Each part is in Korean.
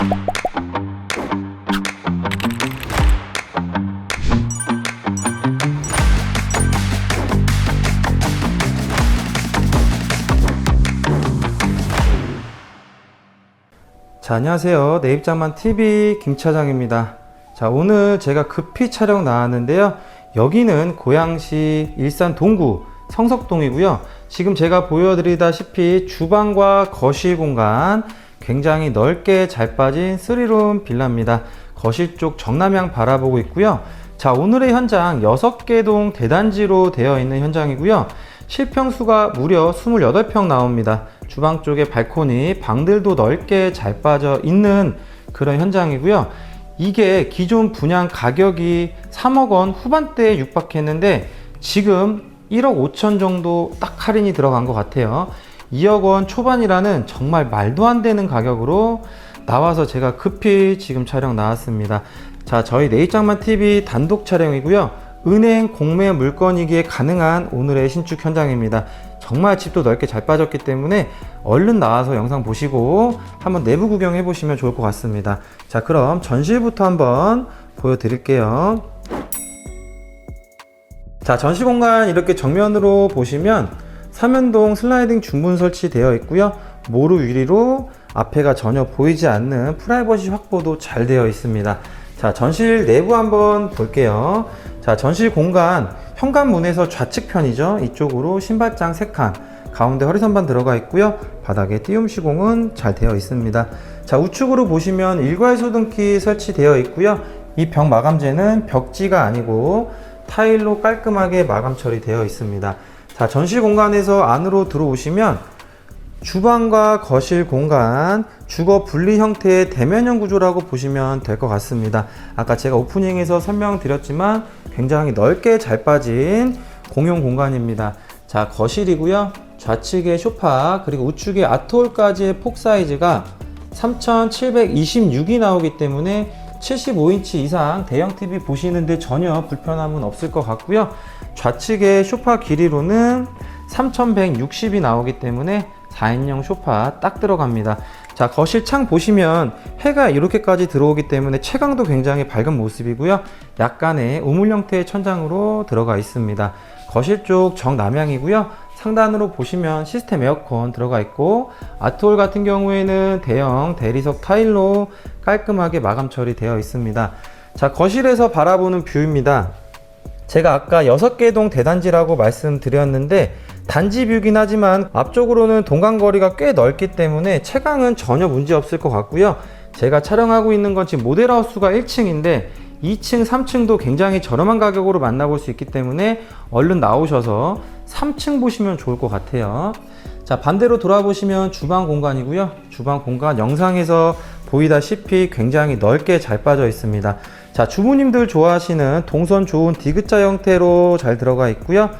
자, 안녕하세요. 내 입장만 TV 김 차장입니다. 자, 오늘 제가 급히 촬영 나왔는데요. 여기는 고양시 일산 동구 성석동이고요. 지금 제가 보여드리다시피 주방과 거실 공간 굉장히 넓게 잘 빠진 3룸 빌라입니다. 거실 쪽 정남향 바라보고 있고요. 자, 오늘의 현장 6개 동 대단지로 되어 있는 현장이고요. 실평수가 무려 28평 나옵니다. 주방 쪽에 발코니, 방들도 넓게 잘 빠져 있는 그런 현장이고요. 이게 기존 분양 가격이 3억 원 후반대에 육박했는데 지금 1억 5천 정도 딱 할인이 들어간 것 같아요. 2억 원 초반이라는 정말 말도 안 되는 가격으로 나와서 제가 급히 지금 촬영 나왔습니다. 자, 저희 내입장만 TV 단독 촬영이고요. 은행 공매 물건이기에 가능한 오늘의 신축 현장입니다. 정말 집도 넓게 잘 빠졌기 때문에 얼른 나와서 영상 보시고 한번 내부 구경해 보시면 좋을 것 같습니다. 자, 그럼 전실부터 한번 보여드릴게요. 자, 전시 공간 이렇게 정면으로 보시면 삼연동 슬라이딩 중문 설치되어 있고요. 모루 유리로 앞에가 전혀 보이지 않는 프라이버시 확보도 잘 되어 있습니다. 자, 전실 내부 한번 볼게요. 자, 전실 공간 현관문에서 좌측 편이죠. 이쪽으로 신발장 3칸, 가운데 허리선반 들어가 있고요. 바닥에 띄움 시공은 잘 되어 있습니다. 자, 우측으로 보시면 일괄 소등기 설치되어 있고요. 이 벽 마감재는 벽지가 아니고 타일로 깔끔하게 마감 처리되어 있습니다. 자, 전실 공간에서 안으로 들어오시면 주방과 거실 공간, 주거 분리 형태의 대면형 구조라고 보시면 될 것 같습니다. 아까 제가 오프닝에서 설명드렸지만 굉장히 넓게 잘 빠진 공용 공간입니다. 자, 거실이고요. 좌측에 소파, 그리고 우측에 아트홀까지의 폭 사이즈가 3726이 나오기 때문에 75인치 이상 대형 TV 보시는데 전혀 불편함은 없을 것 같고요. 좌측의 소파 길이로는 3160이 나오기 때문에 4인용 소파 딱 들어갑니다. 자, 거실 창 보시면 해가 이렇게까지 들어오기 때문에 채광도 굉장히 밝은 모습이고요. 약간의 우물 형태의 천장으로 들어가 있습니다. 거실 쪽 정남향이고요. 상단으로 보시면 시스템 에어컨 들어가 있고 아트홀 같은 경우에는 대형 대리석 타일로 깔끔하게 마감 처리되어 있습니다. 자, 거실에서 바라보는 뷰입니다. 제가 아까 6개 동 대단지라고 말씀드렸는데 단지 뷰긴 하지만 앞쪽으로는 동간거리가 꽤 넓기 때문에 채광은 전혀 문제 없을 것 같고요. 제가 촬영하고 있는 건 지금 모델하우스가 1층인데 2층, 3층도 굉장히 저렴한 가격으로 만나볼 수 있기 때문에 얼른 나오셔서 3층 보시면 좋을 것 같아요. 자, 반대로 돌아보시면 주방 공간이고요. 주방 공간 영상에서 보이다시피 굉장히 넓게 잘 빠져 있습니다. 자, 주부님들 좋아하시는 동선 좋은 디귿자 형태로 잘 들어가 있고요.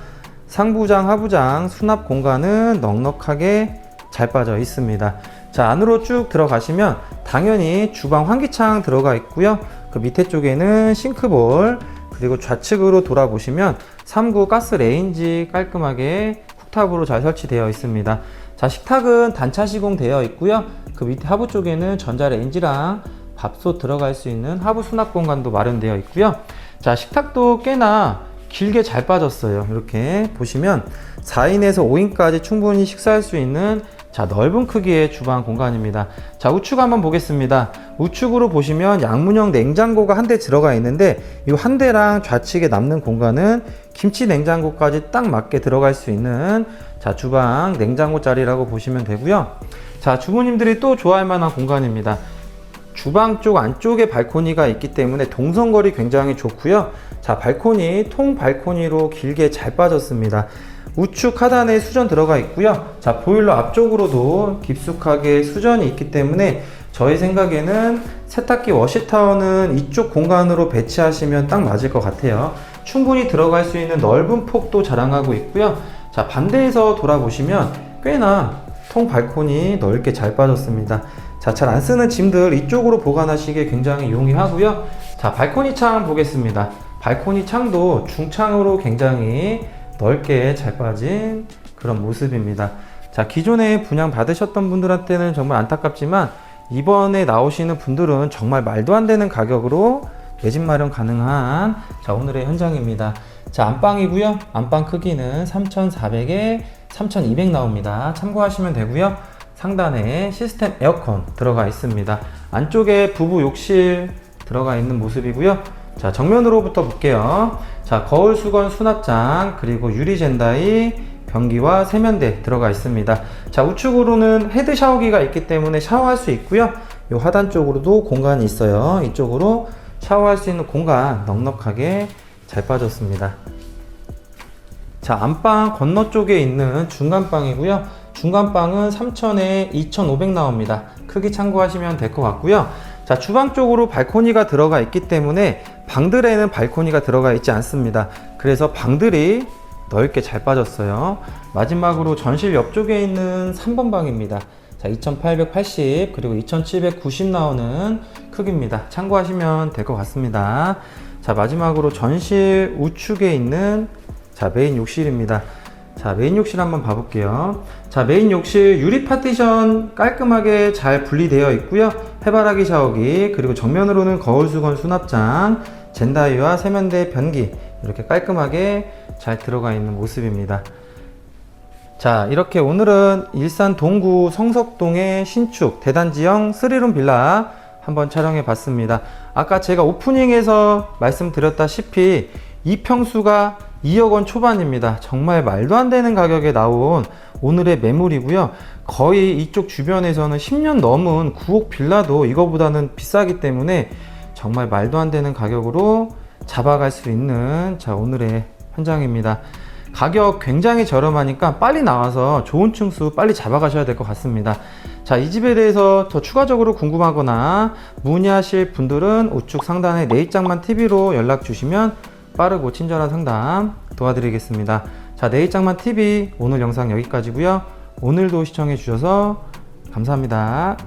상부장, 하부장, 수납 공간은 넉넉하게 잘 빠져 있습니다. 자, 안으로 쭉 들어가시면 당연히 주방 환기창 들어가 있고요. 그 밑에 쪽에는 싱크볼, 그리고 좌측으로 돌아보시면 3구 가스 레인지 깔끔하게 쿡탑으로 잘 설치되어 있습니다. 자, 식탁은 단차 시공되어 있고요. 그 밑에 하부 쪽에는 전자레인지랑 밥솥 들어갈 수 있는 하부 수납 공간도 마련되어 있고요. 자, 식탁도 꽤나 길게 잘 빠졌어요. 이렇게 보시면 4인에서 5인까지 충분히 식사할 수 있는 자, 넓은 크기의 주방 공간입니다. 자, 우측 한번 보겠습니다. 우측으로 보시면 양문형 냉장고가 한 대 들어가 있는데 이 한 대랑 좌측에 남는 공간은 김치 냉장고까지 딱 맞게 들어갈 수 있는 자, 주방 냉장고 자리라고 보시면 되고요. 자, 주부님들이 또 좋아할 만한 공간입니다. 주방 쪽 안쪽에 발코니가 있기 때문에 동선거리 굉장히 좋고요. 자, 발코니, 통 발코니로 길게 잘 빠졌습니다. 우측 하단에 수전 들어가 있고요. 자, 보일러 앞쪽으로도 깊숙하게 수전이 있기 때문에 저희 생각에는 세탁기 워시타워는 이쪽 공간으로 배치하시면 딱 맞을 것 같아요. 충분히 들어갈 수 있는 넓은 폭도 자랑하고 있고요. 자, 반대에서 돌아보시면 꽤나 통 발코니 넓게 잘 빠졌습니다. 자, 잘 안 쓰는 짐들 이쪽으로 보관하시기에 굉장히 용이하고요. 자, 발코니 창 보겠습니다. 발코니 창도 중창으로 굉장히 넓게 잘 빠진 그런 모습입니다. 자, 기존에 분양 받으셨던 분들한테는 정말 안타깝지만 이번에 나오시는 분들은 정말 말도 안 되는 가격으로 내집 마련 가능한 자 오늘의 현장입니다. 자 안방이고요. 안방 크기는 3,400에 3,200 나옵니다. 참고하시면 되고요. 상단에 시스템 에어컨 들어가 있습니다. 안쪽에 부부 욕실 들어가 있는 모습이고요. 자 정면으로부터 볼게요. 자 거울 수건 수납장 그리고 유리 젠다이 변기와 세면대 들어가 있습니다. 자 우측으로는 헤드 샤워기가 있기 때문에 샤워할 수 있고요. 요 하단 쪽으로도 공간이 있어요. 이쪽으로 샤워할 수 있는 공간 넉넉하게 잘 빠졌습니다. 자, 안방 건너 쪽에 있는 중간방이고요. 중간방은 3,000에 2,500 나옵니다. 크기 참고하시면 될 것 같고요. 자, 주방 쪽으로 발코니가 들어가 있기 때문에 방들에는 발코니가 들어가 있지 않습니다. 그래서 방들이 넓게 잘 빠졌어요. 마지막으로 전실 옆쪽에 있는 3번 방입니다. 자, 2880 그리고 2790 나오는 크기입니다. 참고하시면 될 것 같습니다. 자, 마지막으로 전실 우측에 있는 자, 메인 욕실입니다. 자, 메인 욕실 한번 봐볼게요. 자, 메인 욕실 유리 파티션 깔끔하게 잘 분리되어 있고요. 해바라기 샤워기, 그리고 정면으로는 거울 수건 수납장, 젠다이와 세면대 변기, 이렇게 깔끔하게 잘 들어가 있는 모습입니다. 자, 이렇게 오늘은 일산 동구 성석동의 신축 대단지형 3룸 빌라 한번 촬영해 봤습니다. 아까 제가 오프닝에서 말씀드렸다시피 이 평수가 2억 원 초반입니다. 정말 말도 안 되는 가격에 나온 오늘의 매물이고요. 거의 이쪽 주변에서는 10년 넘은 9억 빌라도 이거보다는 비싸기 때문에 정말 말도 안 되는 가격으로 잡아갈 수 있는 자 오늘의 현장입니다. 가격 굉장히 저렴하니까 빨리 나와서 좋은 층수 빨리 잡아가셔야 될 것 같습니다. 자, 이 집에 대해서 더 추가적으로 궁금하거나 문의하실 분들은 우측 상단에 내 입장만 TV로 연락 주시면 빠르고 친절한 상담 도와드리겠습니다. 자, 내 입장만 TV 오늘 영상 여기까지고요. 오늘도 시청해 주셔서 감사합니다.